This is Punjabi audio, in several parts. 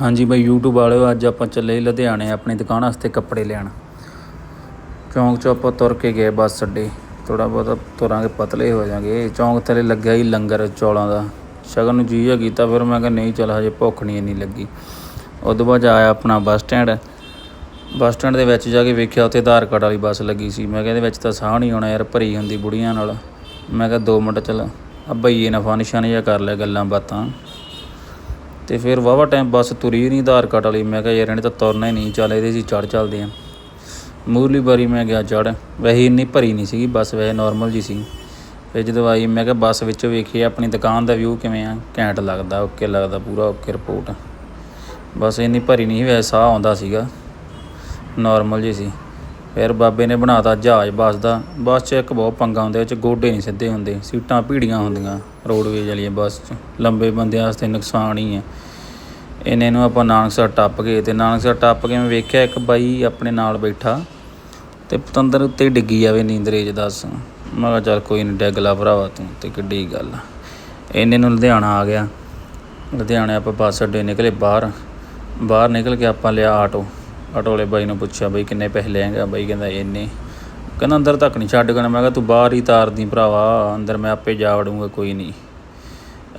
ਹਾਂਜੀ ਬਾਈ, YouTube ਵਾਲਿਓ, ਅੱਜ ਆਪਾਂ ਚੱਲੇ ਲੁਧਿਆਣੇ ਆਪਣੀ ਦੁਕਾਨ ਵਾਸਤੇ ਕੱਪੜੇ ਲੈਣ। ਚੌਂਕ 'ਚੋਂ ਆਪਾਂ ਤੁਰ ਕੇ ਗਏ ਬੱਸ ਅੱਡੇ। ਥੋੜਾ ਬਹੁਤਾ ਤੁਰਾਂਗੇ, ਪਤਲੇ ਹੋ ਜਾਾਂਗੇ ਚੌਂਕ ਥੱਲੇ ਲੱਗਿਆ ਹੀ ਲੰਗਰ ਚੌਲਾਂ ਦਾ। ਸ਼ਗਨ ਨੂੰ ਜੀਆ ਕੀਤਾ, ਫਿਰ ਮੈਂ ਕਿਹਾ, ਨਹੀਂ ਚੱਲ, ਹਜੇ ਭੁੱਖ ਨਹੀਂ ਇੰਨੀ ਲੱਗੀ। ਉਦੋਂ ਬਾਅਦ ਆਇਆ ਆਪਣਾ ਬੱਸ ਸਟੈਂਡ। ਬੱਸ ਸਟੈਂਡ ਦੇ ਵਿੱਚ ਜਾ ਕੇ ਵੇਖਿਆ, ਉੱਥੇ ਆਧਾਰ ਕਾਰਡ ਵਾਲੀ ਬੱਸ ਲੱਗੀ ਸੀ। ਮੈਂ ਕਿਹਾ, ਇਹਦੇ ਵਿੱਚ ਤਾਂ ਸਾਹ ਨਹੀਂ ਆਉਣਾ ਯਾਰ, ਭਰੀ ਹੁੰਦੀ ਬੁੜੀਆਂ ਨਾਲ। ਮੈਂ ਕਿਹਾ 2 ਮਿੰਟ ਚੱਲ। ਆ ਬਈਏ ਨਾਲ ਫਨਸ਼ਨ ਜਿਹਾ ਕਰ ਲਿਆ ਗੱਲਾਂ ਬਾਤਾਂ। ਤੇ ਫਿਰ ਵਾਵਾ ਟਾਈਮ ਬੱਸ ਤੁਰੀ ਨਹੀਂ ਆਧਾਰ ਕਾਰਡ ਵਾਲੀ। ਮੈਂ ਕਿਹਾ ਯਾਰ ਇਹਨੇ ਤਾਂ ਤੁਰਨਾ ਹੀ ਨਹੀਂ। ਚੱਲ ਇਹਦੇ 'ਚ ਚੜ ਚੱਲਦੇ ਆ। ਮੂਰਲੀ ਵਾਰੀ ਮੈਂ ਗਿਆ ਚੜ ਵੈਸੇ ਇੰਨੀ ਭਰੀ ਨਹੀਂ ਸੀਗੀ ਬੱਸ ਵੈਸੇ ਨਾਰਮਲ ਜੀ ਸੀ। ਫਿਰ ਜਦੋਂ ਆਈ ਮੈਂ ਕਿਹਾ ਬੱਸ ਵਿੱਚੋਂ ਵੇਖੀ ਆਪਣੀ ਦੁਕਾਨ ਦਾ ਵਿਊ ਕਿਵੇਂ ਆ। ਘੈਂਟ ਲੱਗਦਾ ਓਕੇ ਲੱਗਦਾ ਪੂਰਾ ਓਕੇ ਰਿਪੋਰਟ ਬਸ ਇੰਨੀ ਭਰੀ ਨਹੀਂ ਸੀ, ਵੈਸੇ ਸਾਹ ਆਉਂਦਾ ਸੀਗਾ। ਨਾਰਮਲ ਜੀ ਸੀ। ਫਿਰ ਬਾਬੇ ਨੇ ਬਣਾਤਾ ਜਹਾਜ਼ ਬੱਸ ਦਾ। ਬੱਸ 'ਚ ਇੱਕ ਬਹੁਤ ਪੰਗਾ ਹੁੰਦਾ, ਇਹ 'ਚ ਗੋਡੇ ਨਹੀਂ ਸਿੱਧੇ ਹੁੰਦੇ, ਸੀਟਾਂ ਭੀੜੀਆਂ ਹੁੰਦੀਆਂ ਰੋਡਵੇਜ ਵਾਲੀਆਂ ਬੱਸ 'ਚ। ਲੰਬੇ ਬੰਦਿਆਂ ਵਾਸਤੇ ਨੁਕਸਾਨ ਹੀ ਹੈ ਇਹਨੇ ਨੂੰ ਆਪਾਂ ਨਾਨਕਸਰ ਟੱਪ ਗਏ ਤੇ ਨਾਨਕਸਰ ਟੱਪ ਕੇ ਮੈਂ ਵੇਖਿਆ ਇੱਕ ਬਾਈ ਆਪਣੇ ਨਾਲ ਬੈਠਾ ਤੇ ਪਤੰਦਰ ਉੱਤੇ ਡਿੱਗੀ ਜਾਵੇ ਨੀਂਦਰੇ 'ਚ ਦੱਸ। ਮੈਂ ਕਿਹਾ, ਚੱਲ ਕੋਈ ਨਹੀਂ ਡਿੱਗ ਲਾ ਭਰਾਵਾ ਤੂੰ ਤੇ ਕਿੱਡੀ ਗੱਲ ਇਹਨੇ ਨੂੰ ਲੁਧਿਆਣਾ ਆ ਗਿਆ। ਲੁਧਿਆਣੇ ਆਪਾਂ ਬੱਸ ਅੱਡੇ ਨਿਕਲੇ ਬਾਹਰ। ਬਾਹਰ ਨਿਕਲ ਕੇ ਆਪਾਂ ਲਿਆ ਆਟੋ। ਆਟੋ ਵਾਲੇ ਬਾਈ ਨੂੰ ਪੁੱਛਿਆ, ਬਈ ਕਿੰਨੇ ਪੈਸੇ ਲੈਂਗਾ ਬਾਈ ਕਹਿੰਦਾ, ਇੰਨੇ। ਕਹਿੰਦਾ, ਅੰਦਰ ਤੱਕ ਨਹੀਂ ਛੱਡ ਗਣਾ ਮੈਂ ਕਿਹਾ, ਤੂੰ ਬਾਹਰ ਹੀ ਤਾਰਦੀ ਭਰਾਵਾ, ਅੰਦਰ ਮੈਂ ਆਪੇ ਜਾ ਵੜੂੰਗਾ, ਕੋਈ ਨਹੀਂ।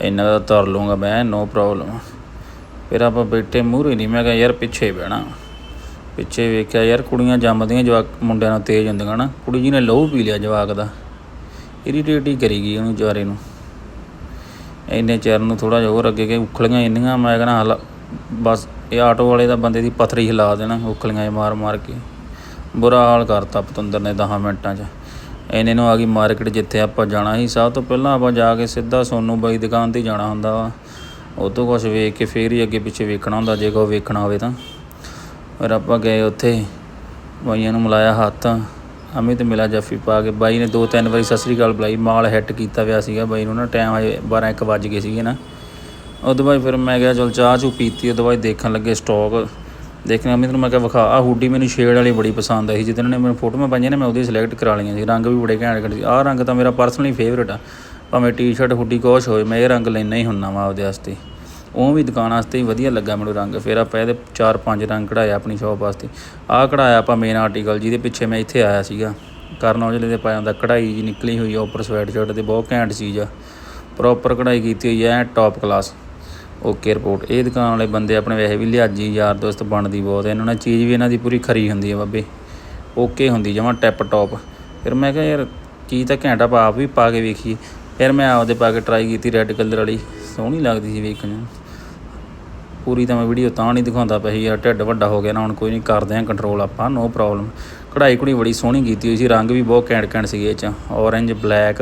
ਇੰਨਾ ਦਾ ਤਰ ਲੂੰਗਾ ਮੈਂ ਨੋ ਪ੍ਰੋਬਲਮ ਫਿਰ ਆਪਾਂ ਬੈਠੇ ਮੂਹਰੇ ਨਹੀਂ, ਮੈਂ ਕਿਹਾ, ਯਾਰ ਪਿੱਛੇ ਬਹਿਣਾ। ਪਿੱਛੇ ਵੇਖਿਆ, ਯਾਰ ਕੁੜੀਆਂ ਜੰਮਦੀਆਂ, ਜਵਾਕ ਮੁੰਡਿਆਂ ਨਾਲ ਤੇਜ਼ ਹੁੰਦੀਆਂ ਨਾ। ਕੁੜੀ ਜੀ ਨੇ ਲਹੂ ਪੀ ਲਿਆ ਜਵਾਕ ਦਾ ਇਰੀਟੇਟ ਹੀ ਕਰੀ ਗਈ ਉਹਨੂੰ ਵਿਚਾਰੇ ਨੂੰ। ਇੰਨੇ ਚਿਰ ਨੂੰ ਥੋੜਾ ਜਿਹਾ ਹੋਰ ਅੱਗੇ ਗਏ, ਉਖਲੀਆਂ ਇੰਨੀਆਂ, ਮੈਂ ਕਹਿੰਦਾ, ਹਲ, ਬਸ ਇਹ ਆਟੋ ਵਾਲੇ ਦਾ ਬੰਦੇ ਦੀ ਪਥਰੀ ਹਿਲਾ ਦੇਣਾ, ਉਖਲੀਆਂ ਜਿਹਾ ਮਾਰ ਮਾਰ ਕੇ। ਬੁਰਾ ਹਾਲ ਕਰਤਾ ਪਤੰਦਰ ਨੇ 10 ਮਿੰਟਾਂ 'ਚ। ਇਹਨੇ ਨੂੰ ਆ ਗਈ ਮਾਰਕੀਟ ਜਿੱਥੇ ਆਪਾਂ ਜਾਣਾ ਸੀ। ਸਭ ਤੋਂ ਪਹਿਲਾਂ ਆਪਾਂ ਜਾ ਕੇ ਸਿੱਧਾ ਸੋਨੂ ਬਾਈ ਦੁਕਾਨ ਤੇ ਜਾਣਾ ਹੁੰਦਾ ਵਾ। ਉਹ ਤੋਂ ਕੁਝ ਵੇਖ ਕੇ ਫੇਰ ਹੀ ਅੱਗੇ ਪਿੱਛੇ ਵੇਖਣਾ ਹੁੰਦਾ, ਜੇ ਕੋਈ ਵੇਖਣਾ ਹੋਵੇ ਤਾਂ। ਫਿਰ ਆਪਾਂ ਗਏ ਉੱਥੇ। ਬਾਈਆਂ ਨੂੰ ਮਿਲਾਇਆ ਹੱਥ। ਅਮਿਤ ਮਿਲਾ ਜੱਫੀ ਪਾ ਕੇ। ਬਾਈ ਨੇ ਦੋ ਤਿੰਨ ਵਾਰੀ ਸਤਿ ਸ੍ਰੀ ਅਕਾਲ ਬੁਲਾਈ। ਮਾਲ ਹਿੱਟ ਕੀਤਾ ਪਿਆ ਸੀਗਾ ਬਾਈ ਨੂੰ ਨਾ। ਟਾਈਮ ਹਜੇ 12 1 ਵੱਜ ਗਏ ਸੀਗੇ ਨਾ। ਉਦੋਂ ਬਾਅਦ ਫਿਰ ਮੈਂ ਕਿਹਾ ਚਲ ਚਾਹ ਚੂ ਪੀਤੀ, ਉਹਦੇ ਬਾਅਦ ਦੇਖਣ ਲੱਗੇ ਸਟਾਕ ਦੇਖਣਾ ਅਮਿਤ ਨੂੰ ਮੈਂ ਕਿਹਾ ਵਿਖਾ ਆ ਹੁੱਡੀ ਮੈਨੂੰ ਸ਼ੇਡ ਵਾਲੀ ਬੜੀ ਪਸੰਦ ਆਈ ਸੀ ਜਿਹਨਾਂ ਨੇ ਮੈਨੂੰ ਫੋਟੋਆਂ ਪਾਈਆਂ ਨੇ, ਮੈਂ ਉਹਦੀ ਸਿਲੈਕਟ ਕਰਾ ਲਈਆਂ ਸੀ। ਰੰਗ ਵੀ ਬੜੇ ਘੈਂਟ ਘੈਂਟ ਸੀ। ਆਹ ਰੰਗ ਤਾਂ ਮੇਰਾ ਪਰਸਨਲੀ ਫੇਵਰੇਟ ਆ। ਭਾਵੇਂ ਟੀ-ਸ਼ਰਟ ਹੁੱਡੀ ਕੁਛ ਹੋਏ, ਮੈਂ ਇਹ ਰੰਗ ਲੈਣਾ ਹੀ ਹੁੰਨਾ ਵਾ ਆਪਦੇ ਵਾਸਤੇ। ਉਹ ਵੀ ਦੁਕਾਨ ਵਾਸਤੇ ਹੀ ਵਧੀਆ ਲੱਗਾ ਮੈਨੂੰ ਰੰਗ। ਫਿਰ ਆਪਾਂ ਇਹਦੇ ਚਾਰ ਪੰਜ ਰੰਗ ਕਢਾਇਆ ਆਪਣੀ ਸ਼ਾਪ ਵਾਸਤੇ। ਆਹ ਕਢਾਇਆ ਆਪਾਂ ਮੇਨ ਆਰਟੀਕਲ ਜਿਹਦੇ ਪਿੱਛੇ ਮੈਂ ਇੱਥੇ ਆਇਆ ਸੀਗਾ। ਕਰਨ ਔਜਲੇ ਦੇ ਪਾਇਆ ਹੁੰਦਾ ਕਢਾਈ ਜੀ ਨਿਕਲੀ ਹੋਈ ਆ, ਉੱਪਰ ਸਵੈਟ ਸ਼ਰਟ ਤੇ ਬਹੁਤ ਘੈਂਟ ਚੀਜ਼ ਆ। ਪ੍ਰੋਪਰ ਕਢਾਈ ਕੀਤੀ ਹੋਈ ਐ ਟੌਪ ਕਲਾਸ ਓਕੇ ਰਿਪੋਰਟ। ਇਹ ਦੁਕਾਨ ਵਾਲੇ ਬੰਦੇ ਆਪਣੇ ਵੈਸੇ ਵੀ ਲਿਆਜੀ, ਯਾਰ ਦੋਸਤ ਬਣਦੀ ਬਹੁਤ ਇਹਨਾਂ ਨਾਲ ਚੀਜ਼ ਵੀ ਇਹਨਾਂ ਦੀ ਪੂਰੀ ਖਰੀ ਹੁੰਦੀ ਹੈ ਬਾਬੇ। ਓਕੇ ਹੁੰਦੀ, ਜਮਾਂ ਟੈਪ ਟੌਪ। ਫਿਰ ਮੈਂ ਕਿਹਾ, ਯਾਰ ਚੀਜ਼ ਤਾਂ ਘੈਂਟ ਆਪਾਂ ਆਪ ਵੀ ਪਾ ਕੇ ਵੇਖੀਏ ਫਿਰ ਮੈਂ ਆਪਦੇ ਪਾ ਕੇ ਟਰਾਈ ਕੀਤੀ ਰੈੱਡ ਕਲਰ ਵਾਲੀ। ਸੋਹਣੀ ਲੱਗਦੀ ਸੀ ਵੇਖਣ ਨੂੰ। ਪੂਰੀ ਤਾਂ ਮੈਂ ਵੀਡੀਓ ਤਾਂ ਨਹੀਂ ਦਿਖਾਉਂਦਾ ਪਿਆ ਸੀ, ਯਾਰ ਢਿੱਡ ਵੱਡਾ ਹੋ ਗਿਆ ਨਾ, ਹੁਣ ਕੋਈ ਨਹੀਂ ਕਰਦੇ ਆ ਕੰਟਰੋਲ ਆਪਾਂ ਨੋ ਪ੍ਰੋਬਲਮ ਕਢਾਈ ਕੁੜੀ ਬੜੀ ਸੋਹਣੀ ਕੀਤੀ ਹੋਈ ਸੀ, ਰੰਗ ਵੀ ਬਹੁਤ ਘੈਂਟ ਘੈਂਟ ਸੀਗੇ ਇਹ ਚ। ਔਰੇਂਜ ਬਲੈਕ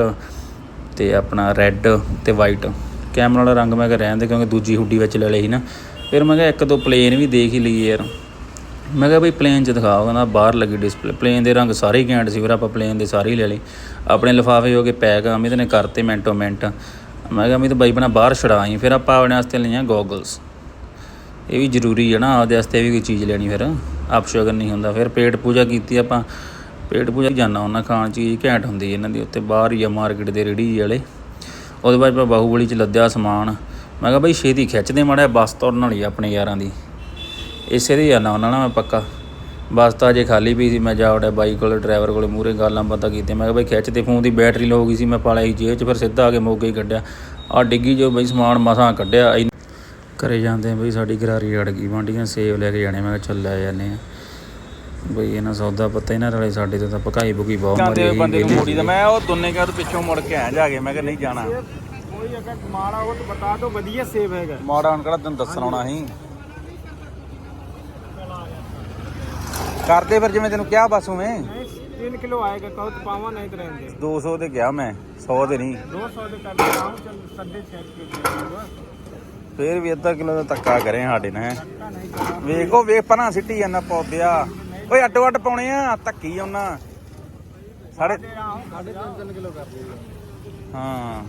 ਤੇ ਆਪਣਾ ਰੈੱਡ ਤੇ ਵਾਈਟ ਕੈਮਰਾ ਵਾਲਾ ਰੰਗ ਮੈਂ ਕਿਹਾ ਰਹਿਣ ਦੇ, ਕਿਉਂਕਿ ਦੂਜੀ ਹੁੱਡੀ ਵਿੱਚ ਲੈ ਲਈ ਸੀ ਨਾ। ਫਿਰ ਮੈਂ ਕਿਹਾ ਇੱਕ ਦੋ ਪਲੇਨ ਵੀ ਦੇਖ ਹੀ ਲਈਏ ਯਾਰ। ਮੈਂ ਕਿਹਾ ਬਈ ਪਲੇਨ 'ਚ ਦਿਖਾਓ, ਕਹਿੰਦਾ ਬਾਹਰ ਲੱਗੀ ਡਿਸਪਲੇ ਪਲੇਨ ਦੇ ਰੰਗ ਸਾਰੇ ਹੀ ਘੈਂਟ ਸੀ ਫਿਰ ਆਪਾਂ ਪਲੇਨ ਦੇ ਸਾਰੇ ਹੀ ਲੈ ਲਏ। ਆਪਣੇ ਲਿਫਾਫੇ ਹੋ ਕੇ ਪੈਕ, ਅਮਿਤ ਨੇ ਕਰਤੇ ਮਿੰਟੋ ਮਿੰਟ। ਮੈਂ ਕਿਹਾ ਅਮਿਤ ਬਾਈ ਬਣਾ ਬਾਹਰ ਛੜਾਈ ਫਿਰ ਆਪਾਂ ਆਪਣੇ ਵਾਸਤੇ ਲਈਆਂ ਗੋਗਲਸ ਇਹ ਵੀ ਜ਼ਰੂਰੀ ਹੈ ਨਾ, ਆਪਦੇ ਵਾਸਤੇ ਵੀ ਕੋਈ ਚੀਜ਼ ਲੈਣੀ ਫਿਰ। ਆਪ ਸ਼ਗਨ ਨਹੀਂ ਹੁੰਦਾ, ਫਿਰ ਪੇਟ ਪੂਜਾ ਕੀਤੀ ਆਪਾਂ। ਪੇਟ ਪੂਜਾ ਜਾਣਾ ਉਹਨਾਂ ਖਾਣ ਚੀਜ਼ ਘੈਂਟ ਹੁੰਦੀ ਇਹਨਾਂ ਦੀ ਉੱਤੇ ਬਾਹਰ ਹੀ ਆ ਮਾਰਕੀਟ ਦੇ ਰੇੜੀ ਵਾਲੇ। ਉਹਦੇ ਬਾਅਦ ਮੈਂ ਬਾਹੂਬਲੀ ਚ ਲੱਦਿਆ ਸਮਾਨ। ਮੈਂ ਕਿਹਾ ਬਈ ਛੇਤੀ ਖਿੱਚਦੇ ਮਾੜਾ ਬੱਸ ਤੁਰਨ ਵਾਲੀ ਆ ਆਪਣੇ ਯਾਰਾਂ ਦੀ। ਇਸੇ ਦੇ ਜਾਣਾ ਉਹਨਾਂ ਨਾਲ ਮੈਂ ਪੱਕਾ। ਬੱਸ ਤਾਂ ਅਜੇ ਖਾਲੀ ਪਈ ਸੀ, ਮੈਂ ਜਾ ਵੜਿਆ ਬਾਈਕ ਕੋਲ, ਡਰਾਈਵਰ ਕੋਲੇ ਮੂਰੇ ਗੱਲਾਂ ਬਾਤਾਂ ਕੀਤੀਆਂ। ਮੈਂ ਕਿਹਾ ਬਈ ਖਿੱਚਦੇ ਫੋਨ ਦੀ ਬੈਟਰੀ ਲੋ ਗਈ ਸੀ, ਮੈਂ ਪਾਲਿਆ ਸੀ ਜੇਬ 'ਚ, ਫਿਰ ਸਿੱਧਾ ਆ ਕੇ ਮੋਗੇ ਹੀ ਕੱਢਿਆ। ਆ ਡਿੱਗੀ ਜੋ ਬਈ ਸਮਾਨ ਮਸਾਂ ਕੱਢਿਆ। ਇੰਨ- ਘਰੇ ਜਾਂਦੇ ਬਈ ਸਾਡੀ ਗਰਾਰੀ ਅੜ ਗਈ ਵਾਂਡੀਆਂ ਸੇਵ ਲੈ ਕੇ ਜਾਣੇ, ਮੈਂ ਕਿਹਾ ਚੱਲ ਲੈ ਜਾਂਦੇ ਆ। ਬਈ ਇਹਨਾਂ ਸੌਦਾ ਪਤਾ ਇਹਨਾਂ ਰਲੇ ਸਾਡੇ ਤੇ ਤਾਂ ਪਕਾਈ ਬੁਕੀ ਬਹੁਤ ਜਾਂਦੇ ਮਾਰੀ ਬੰਦੇ ਨੂੰ ਮੋੜੀ ਦਾ ਮੈਂ ਉਹ ਦੋਨੇ ਕਾ ਪਿੱਛੋਂ ਮੁੜ ਕੇ ਆਇਆ ਜਾ ਕੇ ਮੈਂ ਕਿਹਾ ਨਹੀਂ ਜਾਣਾ कोई अगर माड़ा हो तो बता दो बढ़िया सेब हैगा ਮਾੜਾ ਹੁਣ ਕਿਹੜਾ ਤੈਨੂੰ ਦੱਸਣ ਆਉਣਾ ਸੀ ਕਰਦੇ ਫਿਰ ਜਿਵੇਂ ਤੈਨੂੰ ਕਿਹਾ ਬਸ ਉਵੇਂ नहीं, तीन किलो आएगा कहो तो पावा नहीं तो रहेंगे 200 ਦੇ ਗਿਆ ਮੈਂ 100 ਦੇ ਨਹੀਂ दो सौ तो कर देता हूँ चल सड्डे छः किलो ਫੇਰ ਵੀ ਅੱਧਾ ਕਿਲੋ ਦਾ ਧੱਕਾ ਕਰੇ ਸਾਡੇ ਨਾਲ ਹੈਂ। धक्का नहीं करना ਵੇਖੋ ਵੇਖ ਪਰਾਂ ਸਿੱਟੀ ਜਾਂਦਾ ਪੌਦਿਆ ਓਏ ਅੱਡੋ ਅੱਡ ਪਾਉਣੇ ਆ ਧੱਕੀ ਉਹਨਾਂ। ਸਾਡੇ 3.5 ਕਿਲੋ ਕਰ ਹਾਂ।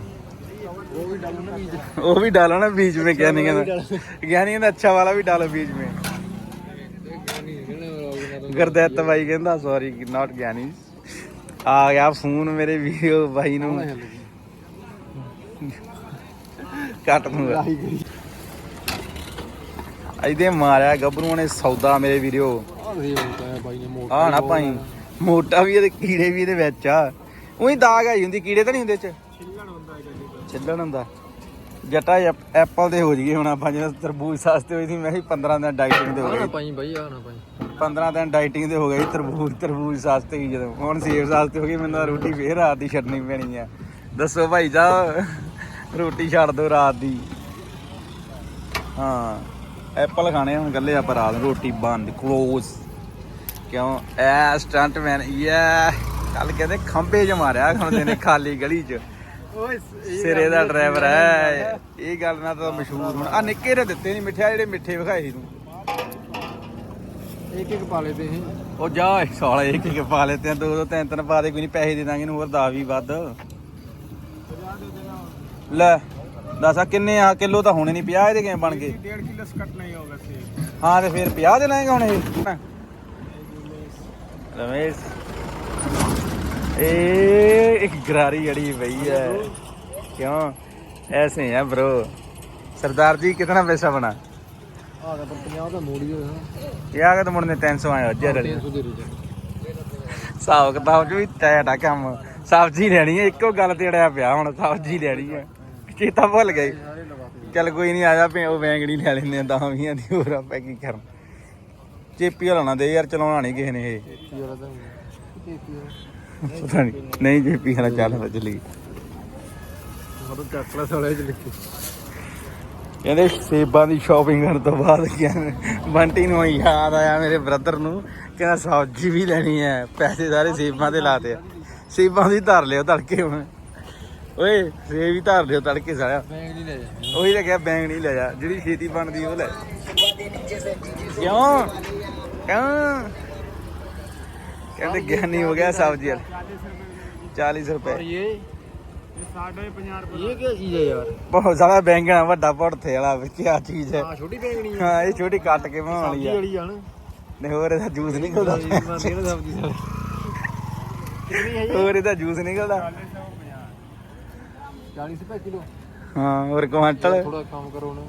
ਉਹ ਵੀ ਡਾਲੋ ਬੀਜ। ਉਹ ਵੀ ਡਾਲੋ ਬੀਜ ਮੇ ਕਿਆ ਨਹੀਂ ਕਹਿੰਦਾ। ਗਿਆਨੀ ਕਹਿੰਦਾ ਅੱਛਾ ਵਾਲਾ ਵੀ ਡਾਲੋ ਬੀਜ ਮੇ। ਗੁਰਦੈਤ ਬਾਈ ਕਹਿੰਦਾ ਸੌਰੀ ਨਾਟ ਗਿਆਨੀ। ਆ ਗਿਆ ਫੋਨ ਮੇਰੇ ਵੀਡੀਓ ਬਾਈ ਨੂੰ। ਕੱਟ ਦੂੰਗਾ। ਇਹਦੇ ਮਾਰਿਆ ਗੱਭਰੂ ਨੇ ਸੌਦਾ ਮੇਰੇ ਵੀਡੀਓ ਬਾਈ ਨੇ ਮੋਟਾ ਆ ਨਾ ਭਾਈ ਮੋਟਾ ਵੀ ਇਹਦੇ ਕੀੜੇ ਵੀ ਇਹਦੇ ਵਿੱਚ ਆ। ਉਹੀ ਦਾਗ ਆਈ ਹੁੰਦੀ ਕੀੜੇ ਤਾਂ ਨਹੀਂ ਹੁੰਦੇ ਚ? ਛਿੱਲਣ ਹੁੰਦਾ ਹੈ ਛਿੱਲਣ ਹੁੰਦਾ। ਜੱਟਾ ਐਪ- ਐਪਲ ਦੇ ਹੋ ਜੀਏ ਹੁਣ ਆਪਾਂ ਜਦੋਂ ਤਰਬੂਜ ਸਸਤੇ ਹੋਈ ਸੀ ਮੈਂ ਵੀ 15 ਦਿਨ ਡਾਈਟਿੰਗ ਦੇ ਹੋ ਗਏ। ਪਾਈ ਬਾਈ ਆ ਨਾ ਪਾਈ 15 ਦਿਨ ਡਾਈਟਿੰਗ ਦੇ ਹੋ ਗਏ ਤਰਬੂਜ ਤਰਬੂਜ ਸਸਤੇ ਹੀ ਜਦੋਂ। ਹੁਣ ਸੇਬ ਸਸਤੇ ਹੋ ਗਏ ਮੈਨੂੰ ਤਾਂ ਰੋਟੀ ਫੇਰ ਰਾਤ ਦੀ ਛੱਡਣੀ ਪੈਣੀ ਆ। ਦੱਸੋ ਭਾਈ ਸਾਹਿਬ ਰੋਟੀ ਛੱਡ ਦਿਓ ਰਾਤ ਦੀ। ਹਾਂ ਐਪਲ ਖਾਣੇ ਹੁਣ ਗੱਲੇ ਆਪਾਂ ਰਾਤ ਰੋਟੀ ਬੰਦ ਕਲੋਜ਼ ਕਿਉਂ? ਐ ਸਟੰਟਮੈਨ ਯਾ ਕੱਲ ਕਹਿੰਦੇ ਖੰਬੇ 'ਚ ਮਾਰਿਆ ਖੰਦੇ ਨੇ ਖਾਲੀ ਗਲੀ 'ਚ। ਓਏ ਸਿਰੇ ਦਾ ਡਰਾਈਵਰ ਹੈ ਇਹ। ਗੱਲ ਨਾਲ ਤਾਂ ਮਸ਼ਹੂਰ ਹੁਣ। ਆ ਨਿੱਕੇ ਨੇ ਦਿੱਤੇ ਨਹੀਂ ਮਿੱਠਿਆ ਜਿਹੜੇ ਮਿੱਠੇ ਵਿਖਾਏ ਸੀ ਤੂੰ। ਇੱਕ ਇੱਕ ਪਾ ਲੇ ਤੇ ਉਹ ਜਾ ਸਾਲੇ ਇੱਕ ਇੱਕ ਪਾ ਲੇ ਤੇ ਦੋ ਦੋ ਤਿੰਨ ਤਿੰਨ ਪਾ ਦੇ ਕੋਈ ਨਹੀਂ ਪੈਸੇ ਦੇ ਦਾਂਗੇ ਇਹਨੂੰ ਹੋਰ ਵੀ ਵੱਧ। ਲੈ ਦੱਸ ਆ ਕਿੰਨੇ ਆ? ਕਿਲੋ ਤਾਂ ਹੋਣੇ ਨਹੀਂ ਪਿਆ ਇਹਦੇ ਕਿਵੇਂ ਬਣ ਗਏ? ਹਾਂ ਤੇ ਫਿਰ ਪਿਆ ਦੇ ਲਾਂਗੇ ਹੁਣ ਇਹ। ਰਮੇਸ਼। ਇਹ ਇੱਕ ਗਰਾਰੀ ਅੜੀ ਪਈ ਹੈ। ਕਿਉਂ? ਐਸੇ ਹੈ bro ਸਰਦਾਰ ਜੀ ਕਿਤਨਾ ਪੈਸਾ ਬਣਾ? ਆ ਤਾਂ 50 ਦਾ ਮੋੜੀ ਹੋਇਆ ਯਾ ਕਿ ਮੁੜਨੇ 300 ਆਇਆ ਅੱਜ ਰੜੀ 300 ਦੇ ਰਹੀ ਹਿਸਾਬ ਕਿਤਾਬ ਚ ਵੀ ਟੈਟ ਆ ਕੰਮ। ਸਬਜ਼ੀ ਲੈਣੀ ਹੈ ਇੱਕੋ ਗੱਲ ਤੇ ਅੜਿਆ ਪਿਆ ਹੁਣ ਸਬਜ਼ੀ ਲੈਣੀ ਹੈ। ਚੇਤਾ ਭੁੱਲ ਕੇ ਚੱਲ ਕੋਈ ਨਹੀਂ ਆ ਜਾ ਉਹ ਬੈਂਗਣੀ ਲੈ ਲੈਨੇ ਆ 10 ਵੀਆਂ ਦੀ ਹੋਰ ਆਪਾਂ ਕੀ ਕਰਨ ਚੇਪੀ ਹਲਾਉਣਾ ਦੇ ਯਾਰ ਚਲਾਉਣਾ ਨਹੀਂ ਕਿਸੇ ਨੇ ਇਹ। ਵਾਲਾ ਤਾਂ ਪਤਾ ਨਹੀਂ ਨਹੀਂ ਜੇਪੀ ਹਲਾ ਚੱਲ ਫਿਰ ਚੱਲੀ ਮਤਲਬ ਚੱਕਲਾ ਸਾਲੇ ਚ ਲਿਖੀ ਕਹਿੰਦੇ ਸੇਬਾਂ ਦੀ ਸ਼ਾਪਿੰਗ ਕਰਨ ਤੋਂ ਬਾਅਦ ਕਹਿੰਦੇ ਬੰਟੀ ਨੂੰ ਯਾਦ ਆਇਆ ਮੇਰੇ ਬ੍ਰਦਰ ਨੂੰ ਕਹਿੰਦਾ ਸਬਜ਼ੀ ਵੀ ਲੈਣੀ ਹੈ ਪੈਸੇ ਸਾਰੇ ਸੇਬਾਂ ਤੇ ਲਾਤੇ ਆ। ਸੇਬਾਂ ਦੀ ਧਰ ਲਿਓ ਤੜਕੇ ਹੁਣ। ਓਏ ਸੇਬ ਵੀ ਧਰ ਲਿਓ ਤੜਕੇ ਸਾਲਿਆ। ਬੈਂਗ ਨਹੀਂ ਲੈ ਜਾ। ਉਹੀ ਤਾਂ ਕਿਹਾ ਬੈਂਗ ਨਹੀਂ ਲੈ ਜਾ ਜਿਹੜੀ ਛੇਤੀ ਬਣਦੀ ਉਹ ਲੈ। ਕਿਉਂ? ਕਿਉਂ ਕਹਿੰਦੇ ਗਿਆਨੀ ਹੋ ਗਿਆ ਸਬਜ਼ੀ ਵਾਲਾ 40 और ਰੁਪਏ ये ये साढ़े पंजाह ये क्या चीज है यार ਬਹੁਤ ਸਾਰਾ ਬੈਂਗਣ ਆ, ਵੱਡਾ ਭੜਥੇ ਵਾਲਾ ਵਿੱਚ ਕੀ ਚੀਜ਼ ਹੈ हाँ छोटी बैंगनी है ਹਾਂ ਇਹ ਛੋਟੀ ਕੱਟ ਕੇ ਬਣਾਉਣ ਵਾਲੀ सब्जी ਆ वाली है ना ਨਹੀਂ ਹੋਰ ਇਹਦਾ ਜੂਸ ਨਿਕਲਦਾ बनती है ना सब्जी सारी कितनी है ये ਹੋਰ ਇਹਦਾ ਜੂਸ ਨਿਕਲਦਾ चालीस रुपए किलो ਹਾਂ ਹੋਰ ਕੁਆਂਟਲ थोड़ा कम करो ना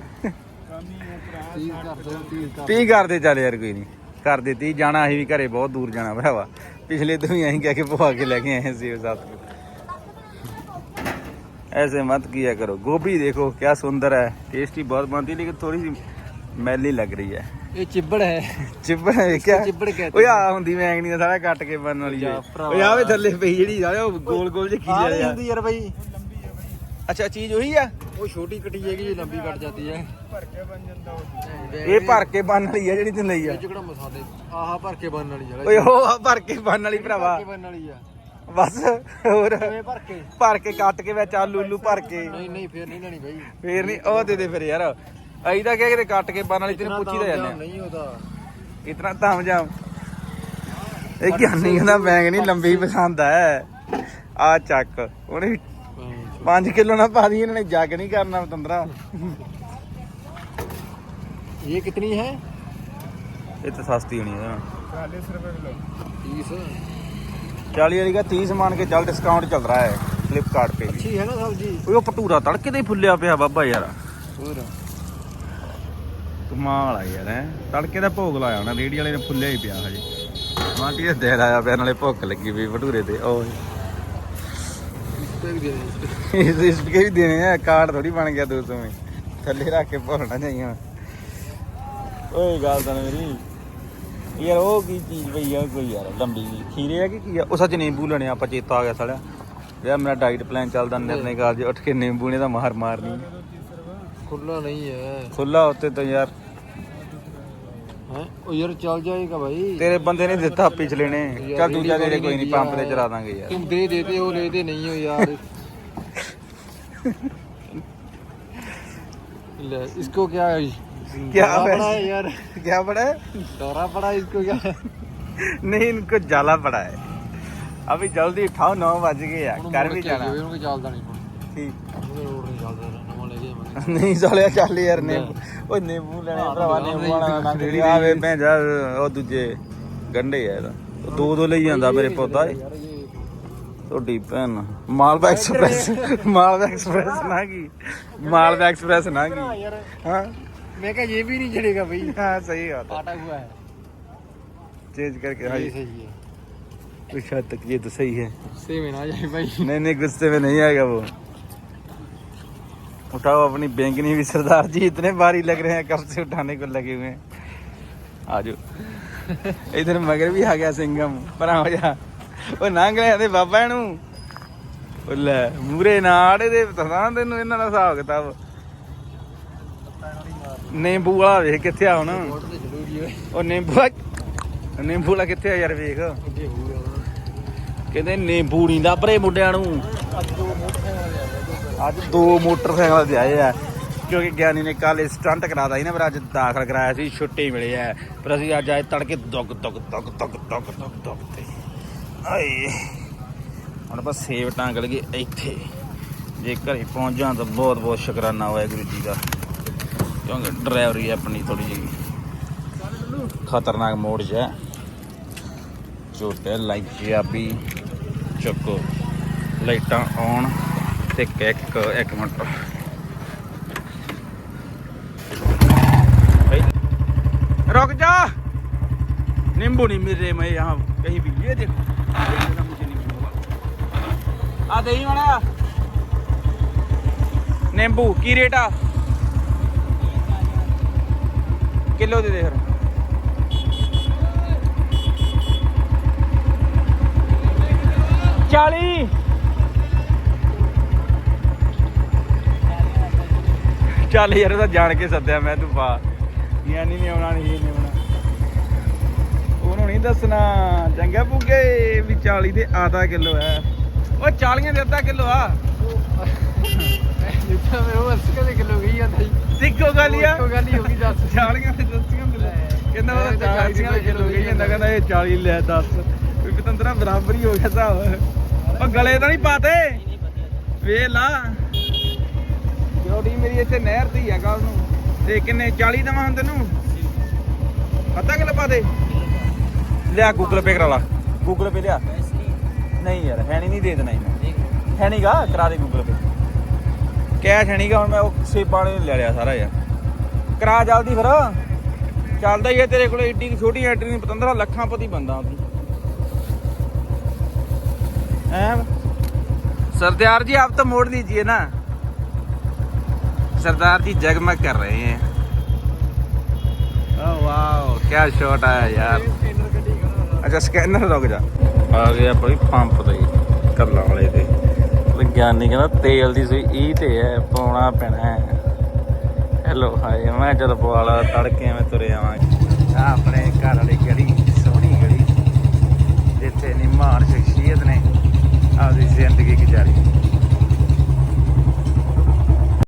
तीस कर दो तीस कर 30 ਕਰਦੇ ਚੱਲ ਯਾਰ ਕੋਈ ਨਹੀਂ ਕਰ ਦੇ 30 ਜਾਣਾ ਅਸੀਂ ਵੀ ਘਰੇ ਬਹੁਤ ਦੂਰ ਜਾਣਾ ਭਰਾਵਾ ਪਿਛਲੇ ਤੋਂ ਹੀ ਅਸੀਂ ਕਹਿ ਕੇ ਪਵਾ ਕੇ ਲੈ ਕੇ ਆਏ ਸੀ ਸਾਥ ऐसे मत किया करो गोभी देखो क्या सुंदर है टेस्टी बहुत बनती है लेकिन थोड़ी सी मैली लग रही है ये चिब्बड़ है ਚਿੱਬੜ ਹੈ ਕਿਆ ਚਿੱਬੜ ਕਹਿੰਦੇ ਓਏ ਆ ਹੁੰਦੀ ਮੈਂਗਣੀ ਦਾ ਸਾਰਾ ਕੱਟ ਕੇ ਬਣਨ ਵਾਲੀ ਹੈ ਜਾ ਭਰਾਵਾ। ਓਏ ਆਵੇ ਥੱਲੇ ਪਈ ਜਿਹੜੀ ਸਾਲੇ ਉਹ ਗੋਲ ਗੋਲ ਜਿਹੀ आ ਖੀਜਾ नहीं ਜਾ होती यार भाई ਅੱਛਾ ਚੀਜ਼ ਉਹੀ ਆ? ਉਹ ਛੋਟੀ ਕੱਟੀ ਹੈਗੀ ਜੀ ਲੰਬੀ ਕੱਟ ਜਾਂਦੀ ਹੈ। ਭਰ ਕੇ ਬਣ ਜਾਂਦਾ ਇਹ ਭਰ ਕੇ ਬੰਨ ਵਾਲੀ ਆ ਜਿਹੜੀ ਤੂੰ ਲਈ ਆ। ਇਹ ਕਿਹੜਾ ਆਹਾ ਭਰ ਕੇ ਬੰਨ ਵਾਲੀ ਜਿਹੜਾ ਓਏ ਉਹ ਆ ਭਰ ਕੇ ਬੰਨ ਵਾਲੀ ਭਰਾਵਾ ਬਸ ਹੋਰ। ਭਰ ਕੇ? ਕੱਟ ਕੇ ਵਿੱਚ ਆਲੂ ਲੂ ਭਰ ਕੇ। ਨਹੀਂ ਨਹੀਂ ਫੇਰ ਨਹੀਂ ਲੈਣੀ ਬਾਈ। ਫੇਰ ਨਹੀਂ ਉਹ ਦੇ ਦੇ ਫਿਰ ਯਾਰ। ਅਈ ਤਾਂ ਕਹਿ ਕੇ ਕੱਟ ਕੇ ਬੰਨ ਵਾਲੀ ਤੈਨੂੰ ਪੁੱਛੀ ਦਾ ਜਾਂਦੇ ਨਹੀਂ ਉਹਦਾ। ਇਤਨਾ ਧਾਮ ਜਾਮ ਇਹ ਗਿਆਨੀ ਕਹਿੰਦਾ ਬੈਂਗ ਨਹੀਂ ਲੰਬੀ ਪਸੰਦ ਆ। ਆ ਚੱਕ ਉਹਨੇ 5 ਕਿਲੋ ਨਾ ਪਾ ਦੀ ਇਹਨਾਂ ਨੇ ਜੱਗ ਨਹੀਂ ਕਰਨਾ ਪਤੰਦਰਾ ये कितनी है ਇਹ ਤਾਂ ਸਸਤੀ ਹੋਣੀ ਹੈ चालीस रुपए किलो तीस 40 ਵਾਲੀ ਦਾ 30 ਮੰਨ ਕੇ ਚੱਲ ਡਿਸਕਾਊਂਟ ਚੱਲ ਰਹਾ ਹੈ ਫਲਿੱਪਕਾਰਟ पे भी अच्छी है ना सब्जी ਓਏ ਉਹ ਭਟੂਰਾ ਤੜਕੇ ਤੇ ਹੀ ਫੁੱਲਿਆ ਪਿਆ ਬਾਬਾ ਯਾਰ और ਕਮਾਲ ਆ ਯਾਰ ਹੈ ਤੜਕੇ ਦਾ ਭੋਗ ਲਾਇਆ ਹੋਣਾ ਰੇੜੀ ਵਾਲੇ ਨੇ ਫੁੱਲਿਆ ਹੀ ਪਿਆ ਹਜੇ ਮਾਂਟੀ ਦੇ ਦੇਰ ਆਇਆ ਪਿਆ ਨਾਲੇ ਭੁੱਖ ਲੱਗੀ ਵੀ ਭਟੂਰੇ ਤੇ ਓਏ इस पे भी दे दें ਇਸ ਇਸ ਕੇ ਵੀ ਦੇਣੇ ਆ ਕਾਰਡ ਥੋੜੀ ਬਣ ਗਿਆ 200 में ਥੱਲੇ ਰੱਖ ਕੇ ਭੁੱਲਣਾ ਚਾਹੀਦਾ ਓਏ ਗੱਲ ਤਾਂ ਮੇਰੀ ਯਾਰ ਉਹ ਕੀ ਚੀਜ਼ ਪਈ ਆ ਕੋਈ ਯਾਰ ਲੰਬੀ ਜਿਹੀ ਖੀਰੇ ਆ ਕਿ ਕੀ ਆ ਉਹ ਸੱਚ ਨਿੰਬੂ ਲੈਣੇ ਆ, ਆਪਾਂ ਚੇਤਾ ਆ ਗਿਆ ਸਾਲਿਆ ਯਾਰ ਮੇਰਾ ਡਾਈਟ ਪਲਾਨ ਚੱਲਦਾ ਨਿਰਣੇ ਕਾਲਜ ਉੱਠ ਕੇ ਨਿੰਬੂ ਨੇ ਤਾਂ ਮਾਰ ਮਾਰਨੀ खुला नहीं है ਖੁੱਲਾ ਉੱਤੇ ਤਾਂ ਯਾਰ हैं ओ यार चल जाएगा भाई ਤੇਰੇ ਬੰਦੇ ਨੇ ਦਿੱਤਾ ਪਿਛਲੇ ਨੇ ਯਾਰ ਚੱਲ ਦੂਜਾ ਰੇਹੜੀ ਦੇ ਦੇ ਕੋਈ ਨਹੀਂ ਵਾਲੀ ਪੰਪ ਤੇ ਚਲਾ ਦਾਂਗੇ ਯਾਰ तुम दे देते हो लेते नहीं हो यार ले इसको क्या है क्या दौरा है? पड़ा है यार क्या पड़ा है दौरा पड़ा है इसको क्या है नहीं इनको जाला पड़ा है अभी जल्दी उठाओ नौ बज गए यार कर भी जाना ਉਹਨੂੰ ਚੱਲਦਾ ਨਹੀਂ ਹੁਣ ठीक ਨਹੀਂ ਸਾਲਿਆ ਚੱਲ ਯਾਰ ਨਿੰਬੂ ਓਏ ਨਿੰਬੂ ਲੈਣੇ ਹਾਂ, ਭਰਾਵਾ ਤਾਂ ਨਿੰਬੂ ਵਾਲਾ ਨਾ ਰੇਹੜੀ ਆਵੇ ਭੈਣ ਜਾ ਉਹ ਦੂਜੇ ਗੰਡੇ ਆ ਇਹਦਾ ਉਹ ਦੋ ਦੋ ਲਈ ਜਾਂਦਾ ਮੇਰੇ ਪੋਤਾ ਏ ਯਾਰ ਇਹ ਤੁਹਾਡੀ ਭੈਣ ਮਾਲਵਾ ਐਕਸਪ੍ਰੈਸ ਮਾਲਵਾ ਐਕਸਪ੍ਰੈਸ ਨਾ ਕੀ ਮਾਲਵਾ ਐਕਸਪ੍ਰੈਸ ਨਾ ਕੀ ਯਾਰ ਹਾਂ मैं क्या ये भी नहीं चलेगा भाई हाँ सही बात है काटा हुआ है चेंज करके हाँ ये सही है कुछ हद तक ये तो सही है गुस्से में ना जाए भाई नहीं नहीं गुस्से में नहीं आएगा वो उठाओ अपनी बैंकनी भी सरदार जी इतने भारी लग रहे हैं कब से उठाने को लगे हुए हैं आजो इधर मगर भी आ गया सिंगम पर हो जा ਉਹ ਲੰਘ ਰਹੇ ਤੇ ਬਾਬਾ ਇਹਨੂੰ ਉਹ ਲੈ ਮੂਰੇ ਨਾੜੇ ਦੇ ਤਸਾਂ ਤੈਨੂੰ ਇਹਨਾਂ ਦਾ ਹਿਸਾਬ ਕਿਤਾਬ ਨਿੰਬੂ ਵਾਲਾ ਵੇਖ ਕਿੱਥੇ ਆ ਹੁਣ मोटर तो जरूरी है ਉਹ ਨਿੰਬੂ ਆ- ਨਿੰਬੂ ਵਾਲਾ ਕਿੱਥੇ ਆ ਯਾਰ ਵੇਖ आगे होगा ਕਹਿੰਦੇ ਨਿੰਬੂ ਨਹੀਂ ਲੱਭ ਰਹੇ ਮੁੰਡਿਆਂ ਨੂੰ अब दो मोटरसाइकिल ਅੱਜ ਦੋ ਮੋਟਰਸਾਈਕਲ ਤੇ ਆਏ ਆ, ਕਿਉਂਕਿ ਗਿਆਨੀ ਨੇ ਕੱਲ ਸਟੰਟ ਕਰਾਦਾ ਸੀ ਨਾ ਪਰ ਅੱਜ ਦਾਖਲ ਕਰਾਇਆ ਸੀ, ਛੁੱਟੀ ਮਿਲੀ ਹੈ। ਪਰ ਅਸੀਂ ਅੱਜ ਆਏ ਤੜਕੇ ਦੁੱਗ ਦੁੱਗ ਦੁੱਗ ਦੁੱਗ ਦੁੱਗ ਦੁੱਗ ਦੁੱਗ ਤੇ। ਆਏ। ਹੁਣ ਆਪਾਂ ਸੇਵ ਟਾਂਗ ਲਗੇ ਇੱਥੇ। ਜੇ ਘਰੇ ਪਹੁੰਚ ਜਾਂ ਤਾਂ ਬਹੁਤ ਬਹੁਤ ਸ਼ੁਕਰਾਨਾ ਹੋਇਆ ਗੁਰੂ ਜੀ ਦਾ। ਕਿਉਂਕਿ ਡਰਾਈਵਰੀ ਆਪਣੀ ਥੋੜੀ ਜਿਹੀ। ਖਤਰਨਾਕ ਮੋੜ 'ਚ ਹੈ। ਝੋਟੇ ਲਾਈਕ ਪੰਜਾਬੀ ਚੱਕੋ। ਲਾਈਟਾਂ ਆਉਣ। ਤੇ ਇੱਕ ਇੱਕ ਮਿੰਟ रुक जा नींबू नहीं मिल रहे मैं यहाँ कहीं भी ये देखो ये देखो मुझे नींबू आ दही वाला नींबू की रेट आ किलो दे दे फिर चाली ਚੱਲ ਯਾਰ ਇਹਦਾ ਜਾਣ ਕੇ ਸੱਦਿਆ ਮੈਂ ਤੂੰ ਪਾ। ਗਿਆਨੀ ਨੇ ਆਉਣਾ ਨਹੀਂ ਨੇ ਆਉਣਾ। ਉਹਨੂੰ ਨਹੀਂ ਦੱਸਣਾ। ਚੰਗਾ ਪੁੱਗੇ ਵੀ 40 ਦੇ ਆਧਾ ਕਿਲੋ ਹੈ। ਉਹ 40 ਦੇ ਅੱਧਾ ਕਿਲੋ ਆ। ਕਿਲੋ ਗਈ ਆ ਤਾਈ ਦੇਖੋ ਗੱਲ ਆ। ਦੇਖੋ ਗੱਲ ਹੋ ਗਈ ਦੱਸ। 40 ਦੇ 80 ਕਿਲੋ। ਕਹਿੰਦਾ ਉਹ 40 ਦੇ ਕਿਲੋ ਗਈ ਜਾਂਦਾ ਕਹਿੰਦਾ ਇਹ 40 ਲੈ ਦੱਸ। ਵੀ ਪਤੰਦਰਾ ਬਰਾਬਰ ਹੀ ਹੋ ਗਿਆ ਹਿਸਾਬ। ਗਲੇ ਤਾਂ ਨਹੀਂ ਪਾਤੇ? ਵੇਲਾ ਬੋਡੀ ਮੇਰੀ ਇੱਥੇ ਨਹਿਰ ਤੇ ਹੈਗਾ ਉਹਨੂੰ। ਤੇ ਕਿੰਨੇ 40 ਦਵਾਂ ਹੁਣ ਤੈਨੂੰ? ਅੱਧਾ ਕਿਲੋ ਪਾ ਦੇ। ਲਿਆ ਗੂਗਲ ਪੇ ਕਰਾ ਲਾ। ਗੂਗਲ ਪੇ ਲਿਆ। ਨਹੀਂ ਯਾਰ, ਹੈ ਨਹੀਂ ਦੇ ਦੇਣਾ ਇਹਨੂੰ। ਹੈ ਨਹੀਂਗਾ ਕਰਾ ਦੇ ਗੂਗਲ ਪੇ ਕੈਸ਼ ਹੈ ਨਹੀਂਗਾ ਹੁਣ ਮੈਂ ਉਹ ਸੇਬਾਂ ਨੇ ਲੈ ਲਿਆ ਸਾਰਾ ਯਾਰ। ਕਰਾ ਜਲਦੀ ਫਿਰ। ਚੱਲਦਾ ਹੀ ਹੈ ਤੇਰੇ ਕੋਲ, ਏਡੀ ਛੋਟੀ ਐਂਟਰੀ ਨਹੀਂ ਪਤੰਦਰਾ ਲੱਖਾਂ ਪਤੀ ਬੰਦਾ ਤੂੰ ਐ ਸਰਦਿਆਰ ਜੀ, ਆਪ ਤਾਂ ਮੋੜ ਲੀਜੀਏ ਨਾ। सरदार जी जगमग कर रहे हैं ओह वाह क्या शॉट आया यार स्कैनर कटी करो ਅੱਛਾ ਸਕੈਨਰ ਰੁਕ ਜਾ ਆ ਗਿਆ ਭਾਈ ਪੰਪ ਤੇ ਕੱਲਾਂ ਵਾਲੇ ਤੇ ਵਿਗਿਆਨੀ ਕਹਿੰਦਾ ਤੇਲ ਦੀ ਸੂਈ ਈ ਤੇ ਹੈ ਪਾਉਣਾ ਪੈਣਾ ਹੈ ਹੈਲੋ ਹਾਏ ਮੈਂ ਜਦ ਪਵਾਲਾ ਤੜਕੇ ਐਵੇਂ ਤੁਰੇ ਆਵਾਂਗੇ ਆ ਆਪਣੇ ਘਰ ਵਾਲੀ ਗੜੀ ਸੋਹਣੀ ਗੜੀ ਜਿੱਥੇ ਨਿਮਾਨ ਸ਼ਖਸੀਅਤ ਨੇ ਆਪਦੀ ਜ਼ਿੰਦਗੀ ਗੁਜ਼ਾਰੀ